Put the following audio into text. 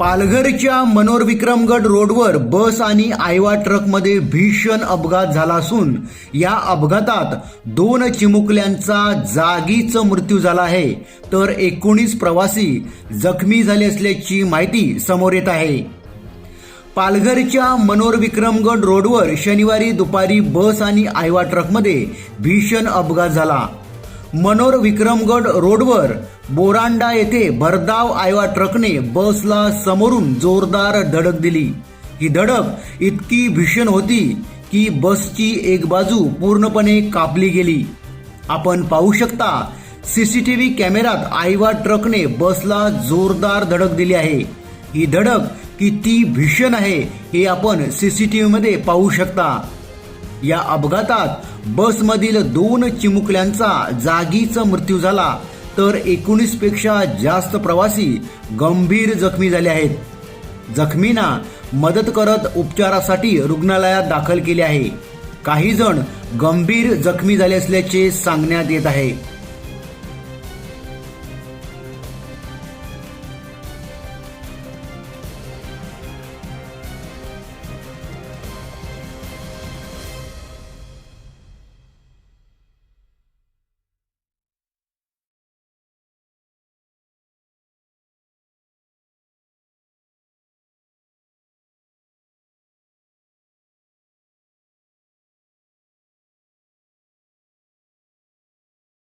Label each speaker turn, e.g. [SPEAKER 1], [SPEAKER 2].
[SPEAKER 1] पालघरच्या मनोर विक्रमगड रोडवर बस आणि आयवा ट्रकमध्ये भीषण अपघात झाला असून या अपघातात दोन चिमुकल्यांचा जागीच मृत्यू झाला आहे. तर एकोणीस प्रवासी जखमी झाले असल्याची माहिती समोर येत आहे. पालघरच्या मनोर विक्रमगड रोडवर शनिवारी दुपारी बस आणि आयवा ट्रकमध्ये भीषण अपघात झाला. मनोर विक्रमगड रोडवर बोरांडा येथे भरधाव आयवा ट्रकने बसला समोरून जोरदार धडक दिली. ही धडक इतकी भीषण होती की बसची एक बाजू पूर्णपणे कापली गेली. आपण पाहू शकता सीसीटीव्ही कॅमेऱ्यात आयवा ट्रकने बसला जोरदार धडक दिली आहे. ही धडक किती भीषण आहे हे आपण सीसीटीव्ही मध्ये पाहू शकता. या अपघातात बसमधील दोन चिमुकल्यांचा जागीच मृत्यू झाला. तर एकोणीसपेक्षा जास्त प्रवासी गंभीर जखमी झाले आहेत. जखमींना मदत करत उपचारासाठी रुग्णालयात दाखल केले आहे. काही जण गंभीर जखमी झाले असल्याचे सांगण्यात येत आहे.